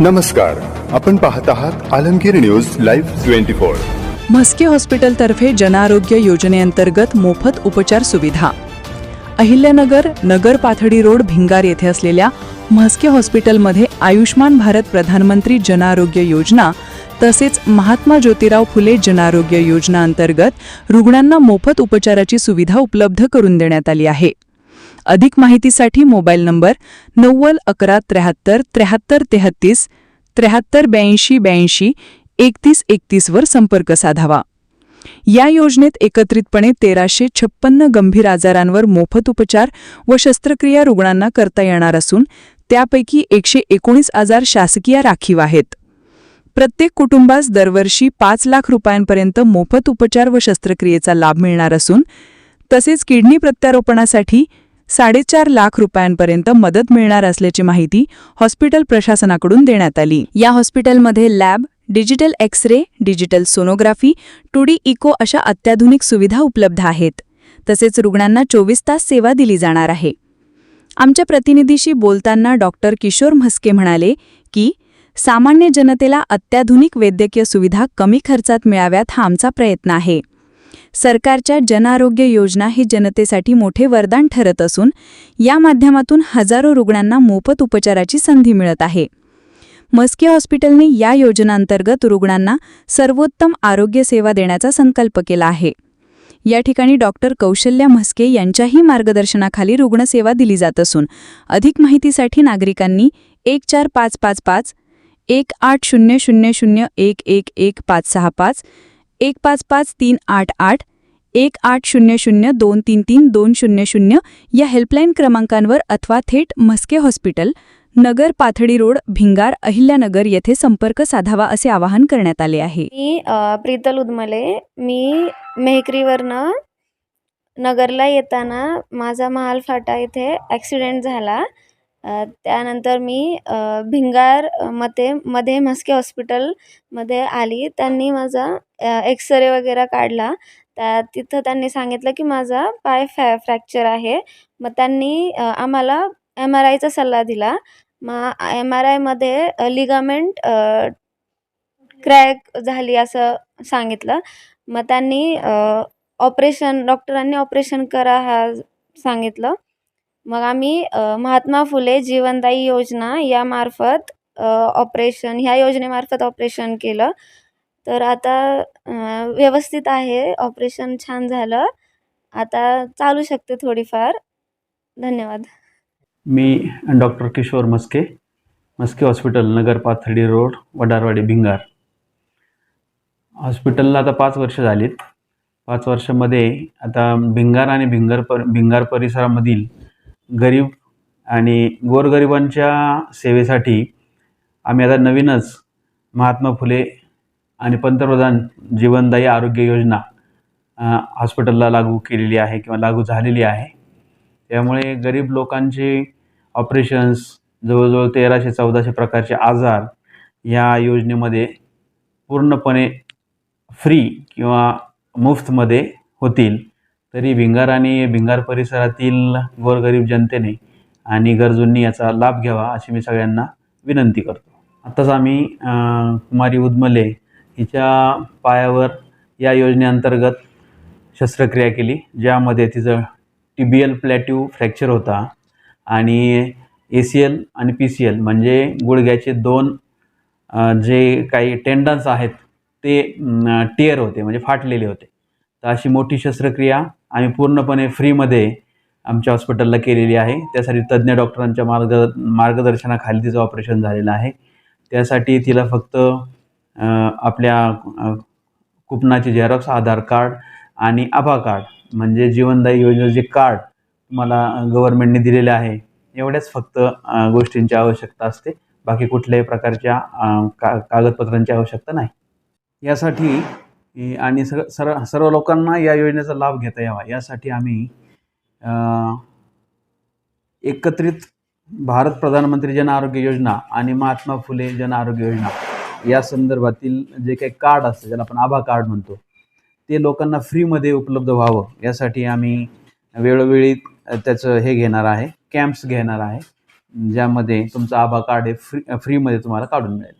नमस्कार आपण पाहत आहात Alamgir news live twenty four. Mhaske हॉस्पिटलतर्फे जनआरोग्य योजनेअंतर्गत मोफत उपचार सुविधा. अहिल्यानगर नगर पाथडी रोड भिंगार येथे असलेल्या म्हस्के हॉस्पिटलमध्ये आयुष्मान भारत प्रधानमंत्री जनआरोग्य योजना तसेच महात्मा ज्योतिराव फुले जनआरोग्य योजना अंतर्गत रुग्णांना मोफत उपचाराची सुविधा उपलब्ध करून देण्यात आली आहे. अधिक माहितीसाठी मोबाईल नंबर नव्वद अकरा त्र्याहत्तर त्र्याहत्तर तेहत्तीस त्र्याहत्तर ब्याऐंशी ब्याऐंशी एकतीस एकतीसवर संपर्क साधावा. या योजनेत एकत्रितपणे तेराशे छप्पन्न गंभीर आजारांवर मोफत उपचार व शस्त्रक्रिया रुग्णांना करता येणार असून त्यापैकी एकशे एकोणीस आजार शासकीय राखीव आहेत. प्रत्येक कुटुंबास दरवर्षी पाच लाख रुपयांपर्यंत मोफत उपचार व शस्त्रक्रियेचा लाभ मिळणार असून तसेच किडनी प्रत्यारोपणासाठी साडेचार लाख रुपयांपर्यंत मदत मिळणार असल्याची माहिती हॉस्पिटल प्रशासनाकडून देण्यात आली. या हॉस्पिटलमध्ये lab digital X ray digital sonography two D echo अशा अत्याधुनिक सुविधा उपलब्ध आहेत. तसेच रुग्णांना चोवीस तास सेवा दिली जाणार आहे. आमच्या प्रतिनिधीशी बोलताना डॉक्टर किशोर म्हस्के म्हणाले की सामान्य जनतेला अत्याधुनिक वैद्यकीय सुविधा कमी खर्चात मिळाव्यात हा आमचा प्रयत्न आहे. सरकारच्या जनआरोग्य योजना हे जनतेसाठी मोठे वरदान ठरत असून या माध्यमातून हजारो रुग्णांना मोफत उपचाराची संधी मिळत आहे. मस्के हॉस्पिटलने या योजनांतर्गत रुग्णांना सर्वोत्तम आरोग्य सेवा देण्याचा संकल्प केला आहे. या ठिकाणी डॉक्टर कौशल्या म्हस्के यांच्याही मार्गदर्शनाखाली रुग्णसेवा दिली जात असून अधिक माहितीसाठी नागरिकांनी एक चार पाच पाच पाच एक आठ शून्य शून्य शून्य एक एक एक पाच सहा पाच एक पाच पाच तीन आठ आठ एक आठ शून्य शून्य दोन तीन तीन दोन शून्य शून्य या हेल्पलाईन क्रमांकांवर अथवा थेट म्हस्के हॉस्पिटल नगर पाथडी रोड भिंगार अहिल्यानगर येथे संपर्क साधावा असे आवाहन करण्यात आले आहे. मी प्रीतल उदमले मी मेहकरीवरनं नगरला येताना माझा महाल फाटा इथे ॲक्सिडेंट झाला. त्यानंतर मी भिंगार मते मध्ये म्हस्के हॉस्पिटलमध्ये आली. त्यांनी माझा एक्सरे वगैरे काढला. त्या तिथं त्यांनी सांगितलं की माझा पाय फॅ फ्रॅक्चर आहे. मग त्यांनी आम्हाला एम आर आयचा सल्ला दिला. मग एम आर आयमध्ये लिगामेंट क्रॅक झाली असं सांगितलं. मग त्यांनी ऑपरेशन डॉक्टरांनी ऑपरेशन करा हा सांगितलं. मग आम्ही महात्मा फुले जीवनदायी योजना यामार्फत ऑपरेशन ह्या योजनेमार्फत ऑपरेशन केलं. तर आता व्यवस्थित आहे. ऑपरेशन छान झालं. आता चालू शकते थोडीफार. धन्यवाद. मी doctor Kishor Maske Maske hospital Nagar Pathardi road Vadarwadi Bhingar. हॉस्पिटलला आता पाच वर्ष झालीत. पाच वर्षामध्ये आता भिंगार आणि भिंगार पर भिंगार परिसरामधील गरीब आणि गोरगरिबांच्या सेवेसाठी आम्ही आता नवीनच महात्मा फुले आणि पंतप्रधान जीवनदायी आरोग्य योजना हॉस्पिटलला लागू केलेली आहे किंवा लागू झालेली आहे. त्यामुळे गरीब लोकांचे ऑपरेशन्स जवळजवळ तेराशे चौदाशे प्रकारचे आजार या योजनेमध्ये पूर्णपणे फ्री किंवा मुफ्तमध्ये होतील. तरी भिंगार आणि भिंगार परिसरातील गोरगरीब जनतेने आणि गरजूंनी याचा लाभ घ्यावा अशी मी सगळ्यांना विनंती करतो. आत्ताच आम्ही कुमारी उदमले हिच्या पायावर या योजनेअंतर्गत शस्त्रक्रिया केली ज्यामध्ये तिचं टीबीएल प्लॅटिव फ्रॅक्चर होता आणि ए सी एल आणि पी सी एल म्हणजे गुडघ्याचे दोन जे काही टेंडन्स आहेत ते टिअर होते म्हणजे फाटलेले होते. तर अशी मोठी शस्त्रक्रिया आम्ही पूर्णपणे फ्रीमध्ये आमच्या हॉस्पिटलला केलेली आहे. त्यासाठी तज्ज्ञ डॉक्टरांच्या मार्ग मार्गदर्शनाखाली तिचं ऑपरेशन झालेलं आहे. त्यासाठी तिला फक्त आपल्या कुपनाचे झेरॉक्स आधार कार्ड आणि आभा कार्ड म्हणजे जीवनदायी योजनेचे कार्ड मला गव्हर्नमेंटने दिलेले आहे एवढ्याच फक्त गोष्टींची आवश्यकता असते. बाकी कुठल्याही प्रकारच्या का कागदपत्रांची आवश्यकता नाही. यासाठी आणि सर सर सर्व लोकांना या योजनेचा लाभ घेता यावा. यासाठी आम्ही एकत्रित भारत प्रधानमंत्री जन आरोग्य योजना आणि महात्मा फुले जन आरोग्य योजना या संदर्भातील जे काही कार्ड असतं ज्याला आपण आभा कार्ड म्हणतो ते लोकांना फ्रीमध्ये उपलब्ध व्हावं. यासाठी आम्ही वेळोवेळी त्याचं हे घेणार आहे कॅम्प्स घेणार आहे ज्यामध्ये तुमचं आभा कार्ड हे फ्री फ्रीमध्ये तुम्हाला काढून मिळेल.